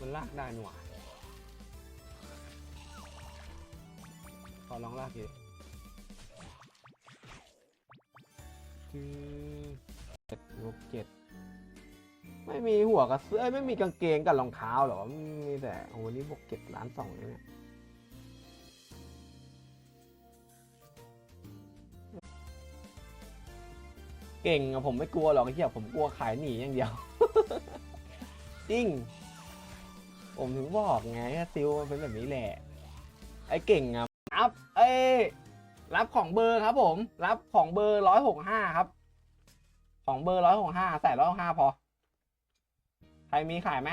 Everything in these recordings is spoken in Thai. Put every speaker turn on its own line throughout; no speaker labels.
มันลากได้หน่หว่าขอลองลากดิคือเจ็ดลบเจ็ดไม่มีหัวกับเสื้อไม่มีกางเกงกับรองเท้าหรอ มีแต่โอ้โหนี่บวกเจ็ดล้านสองเนี่ยเก่งอะผมไม่กลัวหรอกไอ้เหี้ยผมกลัวขายหนีอย่างเดียว จริง ผมถึงบอกไงถ้าซิลมันเป็นแบบนี้แหละ ไอ้เก่งอะรับเอ้ยรับของเบอร์ครับผม รับของเบอร์ร้อยหกห้าครับ ของเบอร์ร้อยหกห้าใส่ร้อยหกห้าพอ ใครมีขายไหม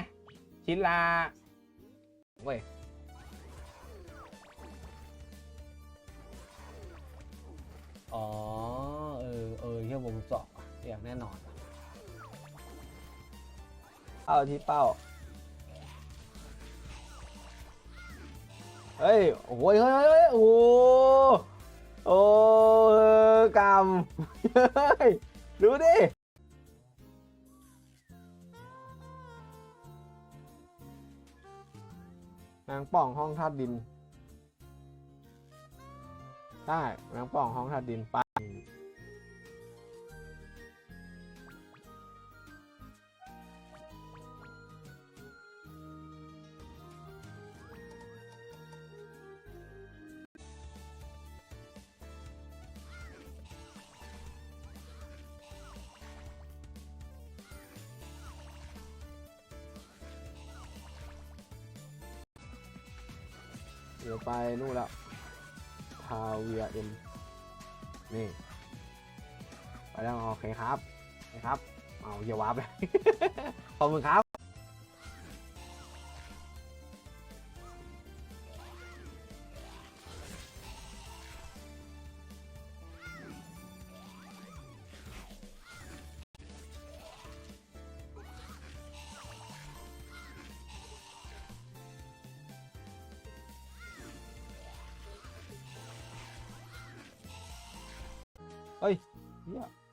ชิ้นละเว้ย
อ๋อ เออ เออเฮียวงเจาะว่ะอย่างแน่นอนว่ะ
เป้าที่เป้า เฮ้ยโอ้ยเฮ้ยเฮ้ยโอ้โหโอ้กรรมเฮ้ยดูดินางป่องห้องธาตุดิน ได้นางป่องห้องธาตุดินไป นู่นแล้วพาเวียเอ็มนี่ไปแล้วโอเคครับนะคครับ เอาเยาวาร์ปเลยขอบคุณครับ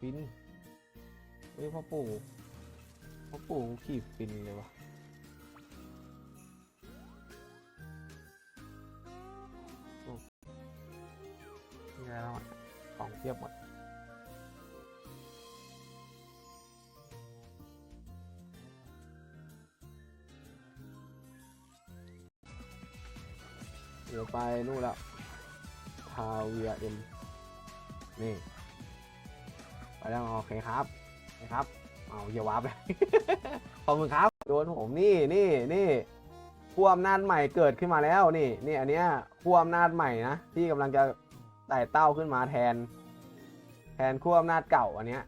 เฮียฟินเฮ้ยพ่อปู่พ่อปู่ขี่ฟินเลยวะโอ้นี่แล้วอะของเทียบหมดเดี๋ยวไปนู่นแล้วพาเวียเอ็มนี่ ไปแล้วโอเคครับโอเครับเอาเย่าวาร์ปเลยขอบคุณครับโดนผมนี่นี่นี่ขั้วอำนาจใหม่เกิดขึ้นมาแล้วนี่นี่อันเนี้ยขั้วอำนาจใหม่นะที่กำลังจะไต่เต้าขึ้นมาแทน แทนขั้วอำนาจเก่าอันเนี้ย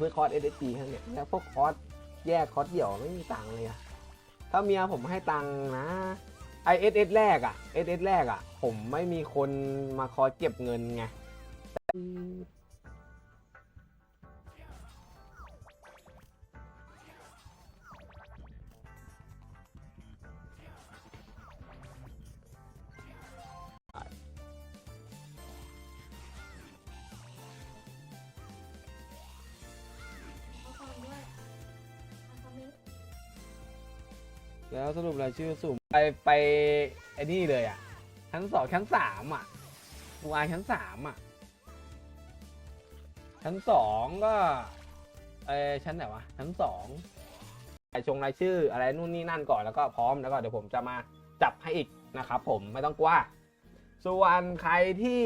เพื่อคอร์ส SSG ครับเนี่ยแล้วพวกคอร์สแยกคอร์สเดี่ยวไม่มีตังค์เลยอะถ้าเมียผมให้ตังค์นะไอเอสเอสแรกอะเอสเอสแรกอะผมไม่มีคนมาคอยเก็บเงินไง แล้วสรุปรายชื่อสุ่มไปไปไอ้นี่เลยอะชั้นสองชั้นสามอะมูอายชั้นสามอะชั้นสองก็เออชั้นไหนวะชั้นสองไอชงรายชื่ออะไรนู่นนี่นั่นก่อนแล้วก็พร้อมแล้วก็เดี๋ยวผมจะมาจับให้อีกนะครับผมไม่ต้องกลัวส่วนใครที่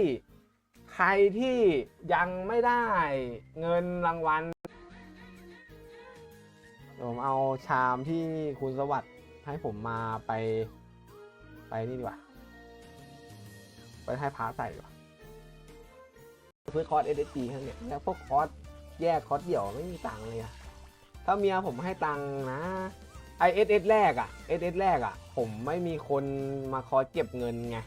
ใครที่ยังไม่ได้เงินรางวัลผมเอาชามที่คุณสวัสดิ์ ให้ผมมาไป ไปนี่ดีกว่า ไปให้พาใส่ดีกว่าเพื่อคอร์ส SSG ครับเนี่ยแล้วพวกคอร์สแยกคอร์สเดี่ยวไม่มีตังค์เลยอะถ้าเมียผมให้ตังค์นะไอเอสเอสแรกอะเอสเอสแรกอะผมไม่มีคนมาคอยเก็บเงินไง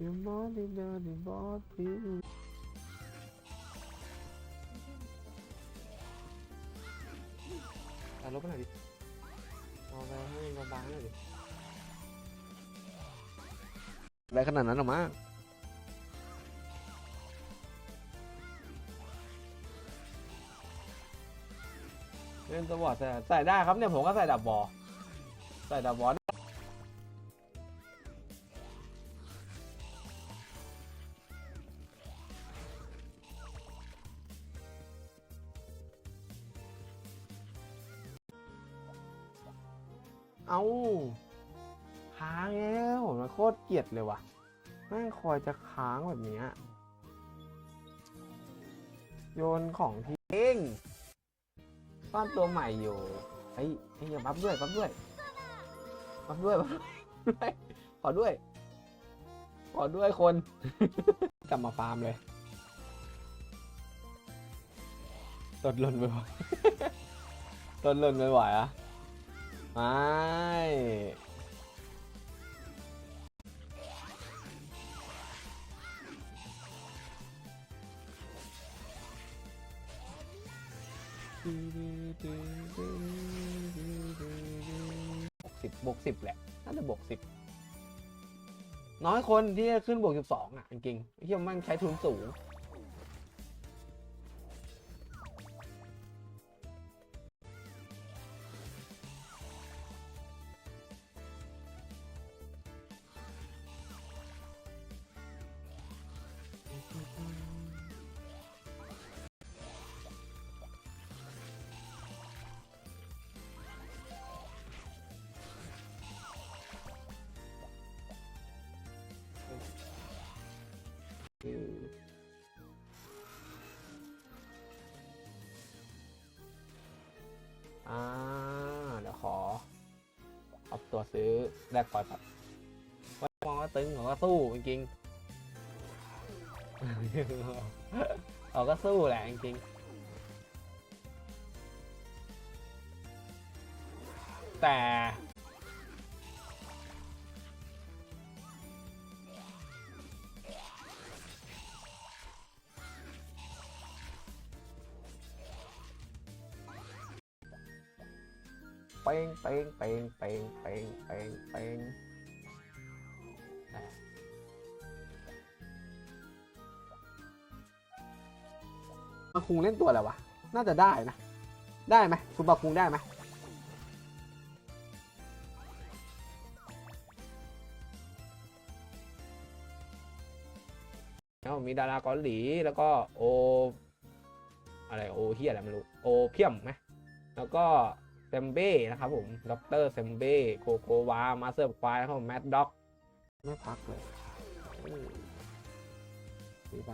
Your body, body, body. เอารถไปหน่อยดิเอาไปให้บางๆหน่อยดิอะไรขนาดนั้นหรอมั้งเล่นสปอตใส่ใส่ได้ครับเนี่ยผมก็ใส่ดับบอใส่ดับบอ ยดเลยว่ะแม่งคอยจะค้างแบบนี้โยนของทิ้งซ่อนตัวใหม่อยู่ไอ้ไอ้ยอย่าบัฟด้วยบัฟด้วยบัฟด้วยบัฟด้วยขอด้วย ขอด้วยคน กลับมาฟาร์มเลยตดหล่นไปบ่อยตดหล่นไปบ่อยอะไม่ บวกสิบบวกสิบแหละ น่าจะบวกสิบน้อยคนที่จะขึ้นบวกสิบสองอะ จริงๆที่มันใช้ทุนสูง แลกปล่อยผัดมองว่าตึงเขาก็สู้จริงๆเขาก็สู้แหละจริงๆแต่ ป้งเป้งเป้งเป้งเป้งเป้งเป้งมาคุงเล่นตัวอะไรวะ น่าจะได้นะ ได้ไหมคุณบาคุงได้ไหมแล้วมีดาราเกาหลีแล้วก็โอ อะไรโอเฮียอะไรไม่รู้ โอเพียมไหมแล้วก็ เซมเบ้นะครับผมด็อกเตอร์เซมเบ้โคโความาเซอร์ควายนะครับผมแมดด็อกไม่พักเลยดีไป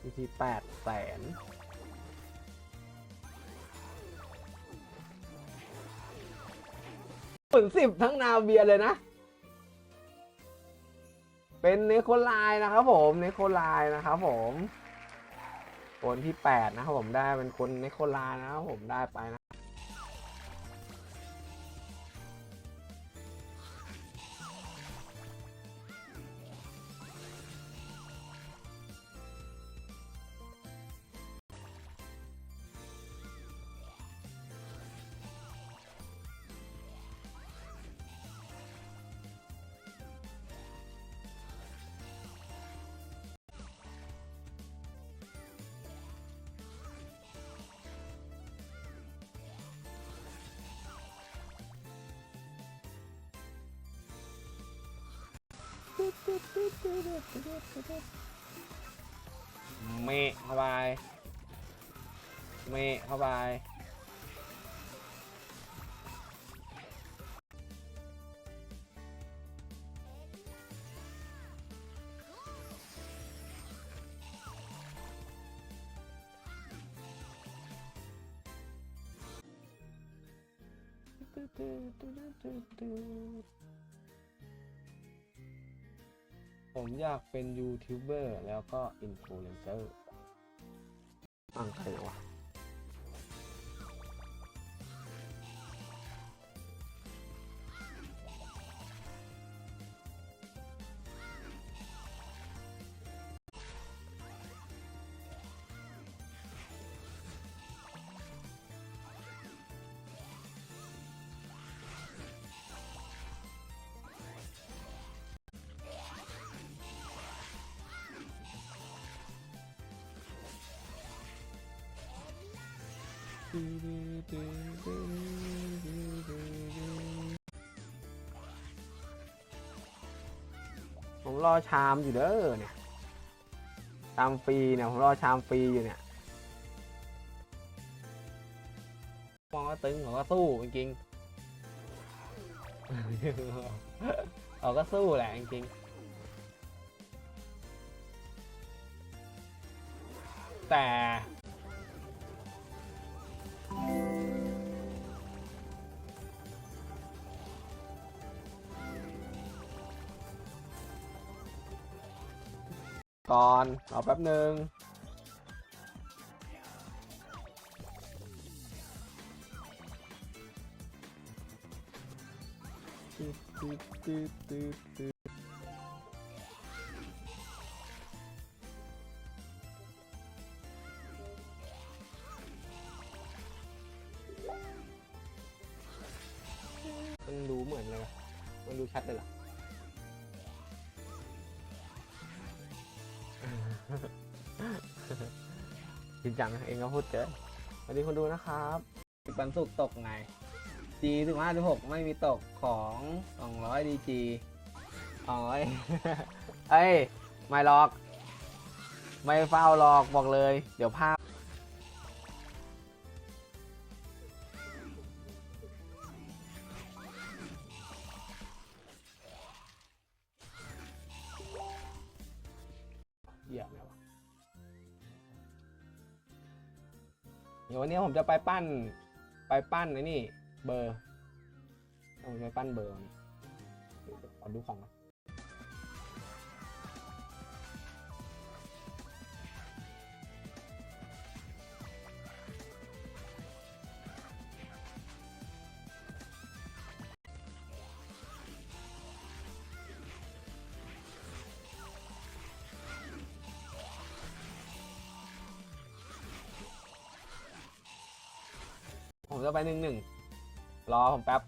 อีพีแปดแสนหมื่นสิบทั้งนาเบียเลยนะ เป็นเนโคไลน์นะครับผมเนโคไลน์นะครับผมคนที่แปดนะครับผมได้เป็นคนเนโคไลน์นะครับผมได้ไปนะ เมะเข้าไปเมะเข้าไป ผมอยากเป็นยูทูบเบอร์แล้วก็อินฟลูเอนเซอร์อังใครวะ ผมรอชามอยู่เด้อเนี่ย ชามฟรีเนี่ย ผมรอชามฟรีอยู่เนี่ยมองว่าตึงผมก็สู้จริงๆเราก็สู้แหละจริงๆแต่ ก่อนรอแป๊บหนึ่งตึ๊ดตึ๊ดตึ๊ดตึ๊ด จริงจัง เองก็พูดเกินสวัสดีคนดูนะครับปันสุกร์ตกไง G ถึงห้าถึงหกไม่มีตกของสองร้อยดีจีอ๋อยเอ้ย ไม่หรอก ไม่เฝ้าหรอกบอกเลย เดี๋ยวภาพ เดี๋ยววันนี้ผมจะไปปั้น ไปปั้นไอ้นี่ เบอร์เอาไปปั้นเบอร์วันนี้เดี๋ยวขอดูของนะ หนึ่งหนึ่งรอผมแป๊บ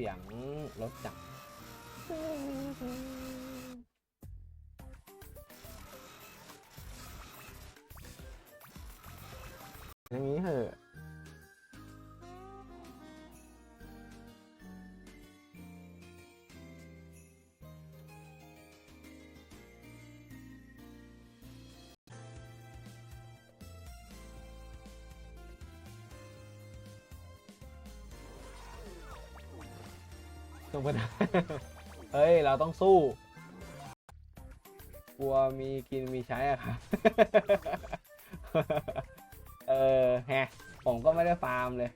สียงรถจักรอย่างนี้เหอะ ธรรมดาเฮ้ย เราต้องสู้ กลัวมีกินมีใช้อะครับ เออแฮะ ผมก็ไม่ได้ฟาร์มเลย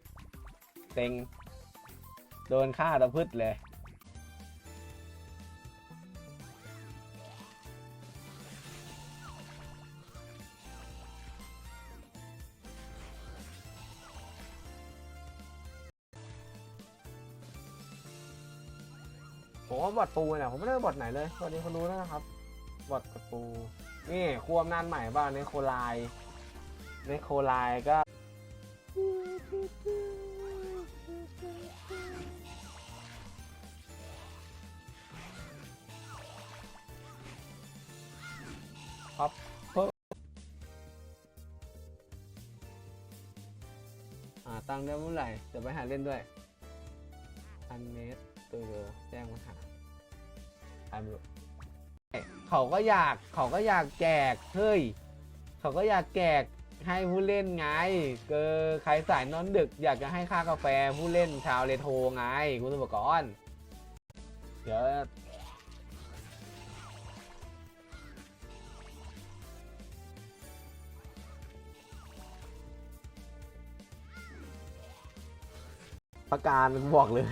เต็ง โดนฆ่าตะพืชเลย บอดปูเนี่ยผมไม่ได้บอดไหนเลยสวัสดีคนรู้นะครับบอดกับปูนี่ครัวอำนาจใหม่บ้างในโคไลน์ในโคไลน์ก็ครับเพิ่มอ่าตังได้เมื่อไหร่เดี๋ยวไปหาเล่นด้วย เขาก็อยากเขาก็อยากแจกเฮ้ยเขาก็อยากแจกให้ผู้เล่นไงเกอใครสายนอนดึก อยากจะให้ค่ากาแฟผู้เล่นชาวเรโทรไงคุณสมกรเดี๋ยวพักการบอกเลย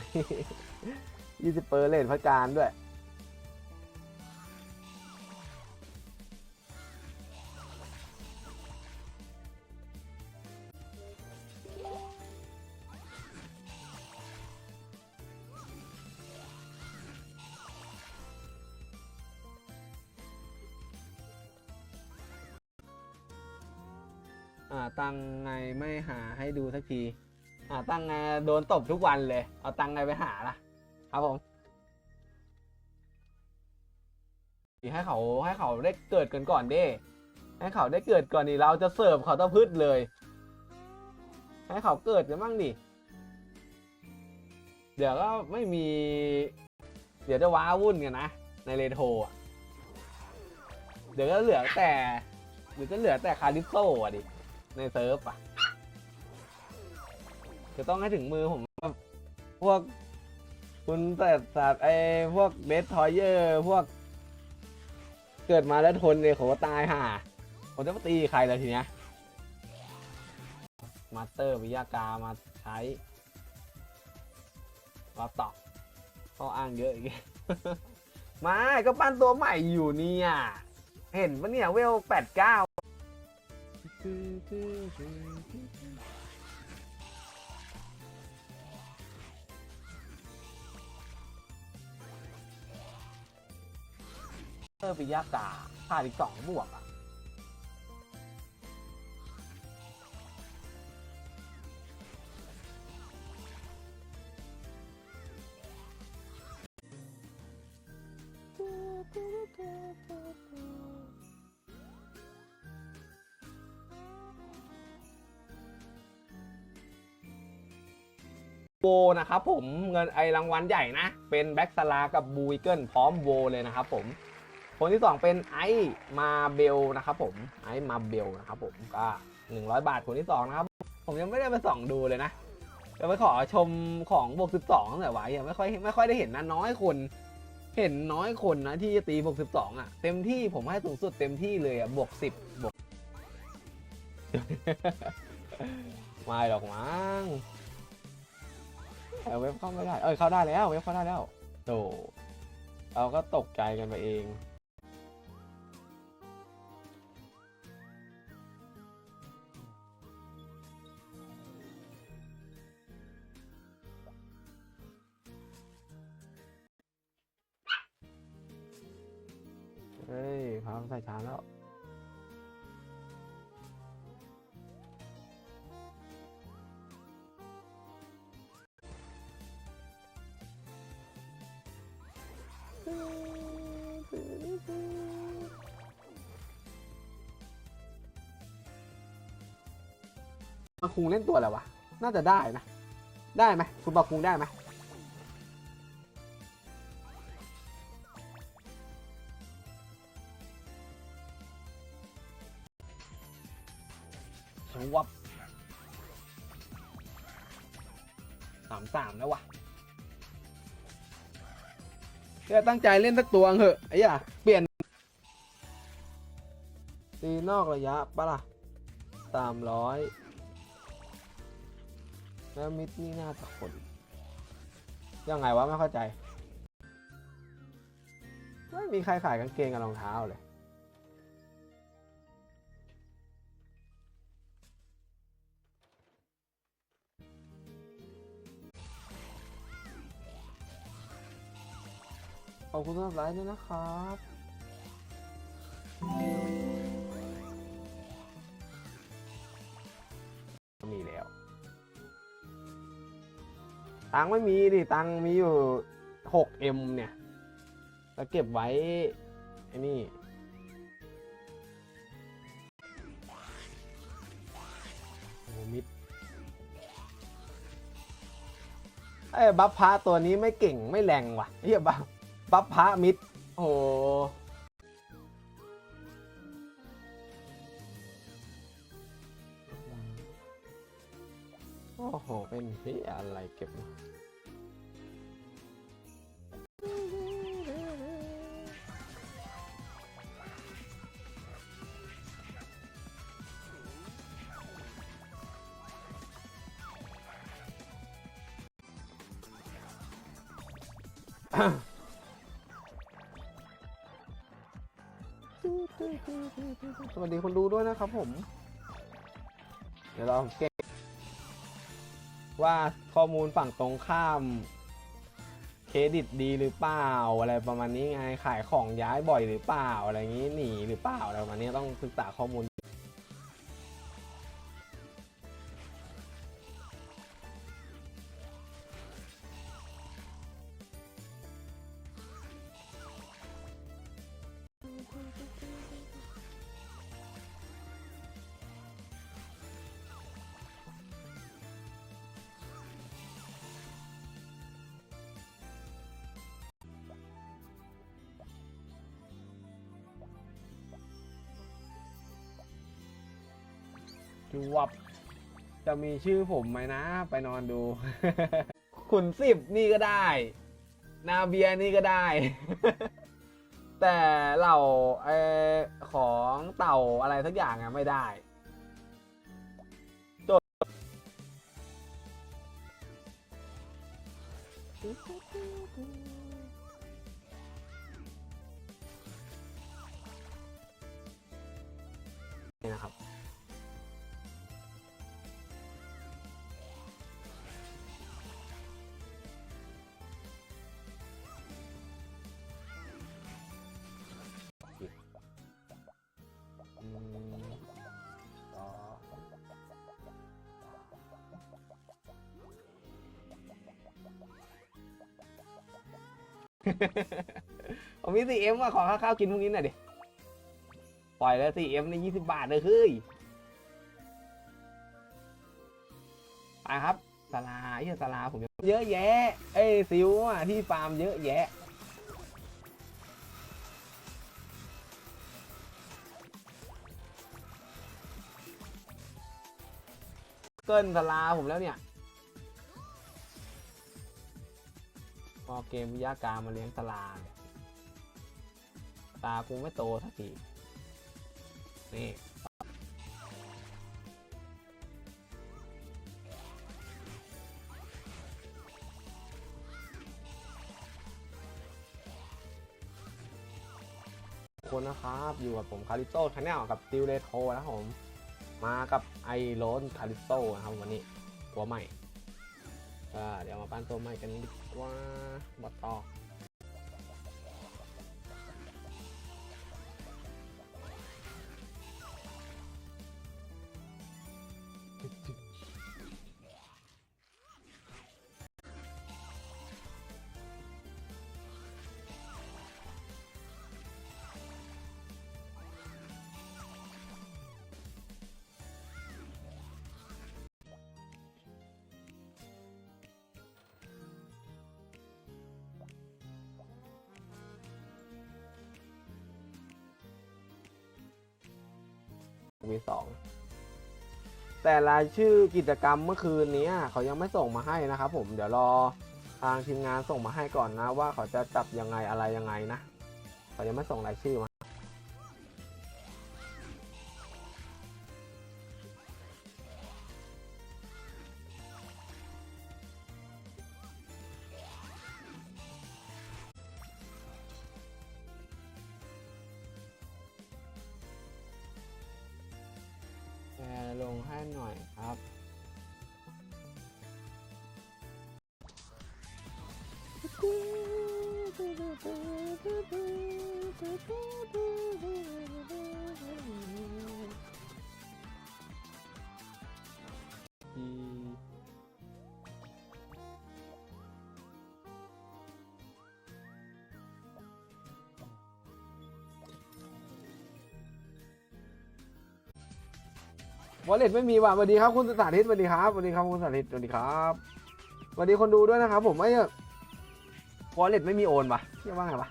ยี่สิบเปอร์เลนพักการด้วย งไงไม่หาให้ดูสักทีอ่าตังไงโดนตบทุกวันเลย เอาตังไงไปหาล่ะ ครับผมให้เขาให้เขาได้เกิดกันก่อนเด้ให้เขาได้เกิดก่อนดิเราจะเสิร์ฟเขาตะพืชเลย ให้เขาเกิดกันบ้างดิเดี๋ยวก็ไม่มี เดี๋ยวจะว้าวุ่นกันนะ ในเรโทรเดี๋ยวก็เหลือแต่เดี๋ยวจะเหลือแต่คาริโซอะดิ ในเซิร์ฟอะจะต้องให้ถึงมือผมแบบพวก คุณแต่สัตว์ไอ้พวกเบสทอยเยอร์พวก เกิดมาแล้วทนเลยผมก็ตายห่าผมจะมาตีใครเลยทีเนี้ยมาสเตอร์วิยากามาใช้เราตอบขาอ้างเยอะอีกม่ก็ปั้นตัวใหม่อยู่เนี่ย เห็นปะเนี่ยเวลแปดเก้า เตอร์ปิยากาขาดอีกสองบวกอะ นะครับผมเงินไอรางวัลใหญ่นะ เป็นแบ็กสลากับบูวิเกิลพร้อมโวเลยนะครับผมคนที่ 2 เป็นไอมาเบลนะครับผมไอมาเบลนะครับผมก็100 บาทคนที่2นะครับผมยังไม่ได้ไปส่องดูเลยนะจะไปขอชมของบวก12ตั้งแต่ไว้ยังไม่ค่อยไม่ค่อยได้เห็นนะน้อยคน เห็นน้อยคนนะที่จะตีบวก12อะเต็มที่ผมให้สูงสุดเต็มที่เลยอะบวก10บวกไม่หรอกมั้ง แต่เว็บเข้าไม่ได้ เอ้ยเข้าได้แล้วเว็บเข้าได้แล้วโตเราก็ตกใจกันไปเองเฮ้ยพาใส่ชามแล้ว คุงเล่นตัวอะไรวะ น่าจะได้นะ ได้ไหมคุณบาคุงได้ไหมชวับสามสามแล้ววะก็ตั้งใจเล่นสักตัวเหอะ ไอ้ย่าเปลี่ยน ตีนอกระยะปะล่ะสามร้อย แล้วมิดนี่น่าจะขนยังไงวะไม่เข้าใจ ไม่มีใครขายกางเกงกับรองเท้าเลย ขอบคุณสำหรับไลฟ์ด้วยนะครับมีแล้ว ตังไม่มีดิตังมีอยู่ 6M เนี่ย แล้วเก็บไว้ ไอ้นี่ โอ้มิดไอ้บัฟพระตัวนี้ไม่เก่งไม่แรงว่ะเฮียบัฟบัฟพระมิด โอ้ โอ้โห เป็นพี่อะไรเก็บสวัสดีคนดูด้วยนะครับผม เดี๋ยวเราเก็บ ว่าข้อมูลฝั่งตรงข้ามเครดิตดีหรือเปล่าอะไรประมาณนี้ไงขายของย้ายบ่อยหรือเปล่าอะไรอย่างนี้หนีหรือเปล่าอะไรประมาณนี้ต้องศึกษาข้อมูล วบจะมีชื่อผมไหมนะ ไปนอนดู ขุนสิบนี่ก็ได้ นาเบียนี่ก็ได้ แต่เหล่าอของเต่าอะไรสักอย่างอะไม่ได้จด ผมมี 4M อะขอข้าวๆกินพรุ่งนี้หน่อยดิ ปล่อยแล้ว 4M ใน20บาทเลยเฮ้ยไปครับสลาเหี้ยสลาผมเยอะแยะ เอ้ยซิวอะที่ฟาร์มเยอะแยะเกินสลาผมแล้วเนี่ย พอเกมวิทยาการมาเลี้ยงสลาเนี่ยตากูไม่โตสักทีนี่คุณนะครับอยู่กับผมคาริโต้ชาแนลกับติวเรโทนะครับผม มากับไอโรนคาริโต้นะครับวันนี้ตัวใหม่ ก็เดี๋ยวมาปั้นตัวใหม่กันดีกว่าบอตต่อ วีสองแต่รายชื่อกิจกรรมเมื่อคืนนี้เขายังไม่ส่งมาให้นะครับผมเดี๋ยวรอทางทีมงานส่งมาให้ก่อนนะว่าเขาจะจับยังไงอะไรยังไงนะ เขายังไม่ส่งรายชื่อมา วอลเล็ตไม่มีว่ะสวัสดีครับคุณสาธิตสวัสดีครับสวัสดีครับคุณสาธิตสวัสดีครับสวัสดีคนดูด้วยนะครับผมไม่ วอลเล็ตไม่มีโอนวะเรียกว่าไงวะ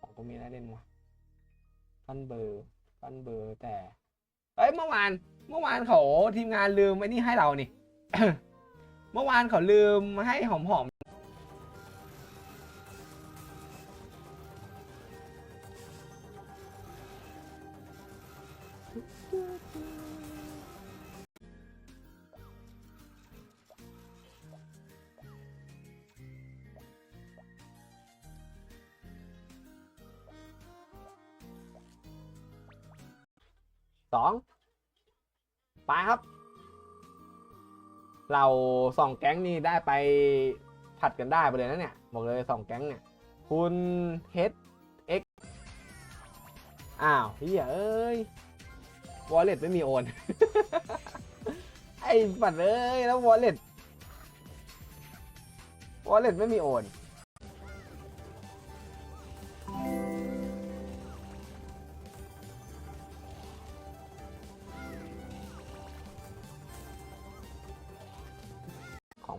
ของกูมีอะไรเล่นวะฟันเบอร์ฟันเบอร์แต่เอ้ยเมื่อวาน เมื่อวานเขาทีมงานลืมไอ้นี่ให้เรานี่ เมื่อวานเขาลืมให้หอมห ไปครับ เราสองแก๊งนี่ได้ไปผัดกันได้ไปเลยนะเนี่ยบอกเลยสองแก๊งเนี่ย คุณเฮดเอ็กอ้าวเฮียเอ้ยวอลเล็ตไม่มีโอน ไอ้ปัดเอ้ยแล้ววอลเล็ตวอลเล็ตไม่มีโอน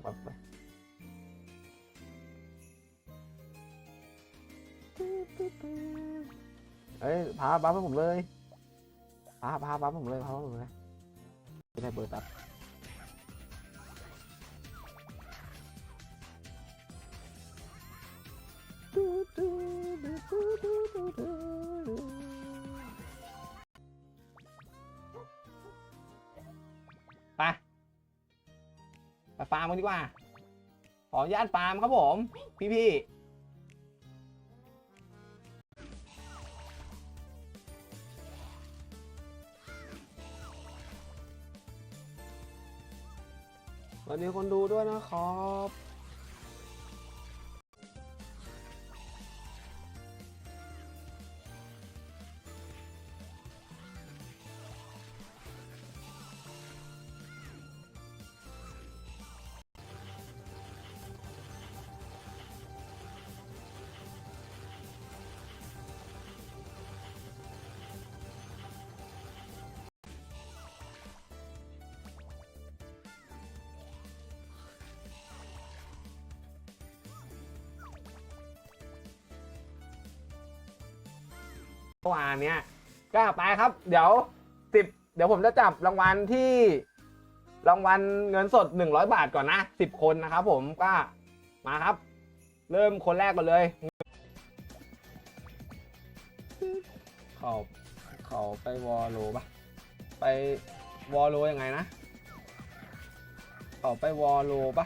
ของแบบไปเอ้ยพาบัฟให้ผมเลยพาพาบัฟให้ผมเลยพาบัฟให้ผมเลยไม่ได้เบอร์ตัด ออนุญาตปาล์มครับผม พี่พี่สวัสดีคนดูด้วยนะครับ มื่อวานเนี้ยก็ไปครับ เดี๋ยวสิบเดี๋ยวผมจะจับรางวัลที่รางวัลเงินสด 100 บาทก่อนนะสิบคนนะครับผมก็มาครับ เริ่มคนแรกก่อนเลย เขาเขาไปวอลโลปะไปวอลโลยังไงนะเขาไปวอลโลปะ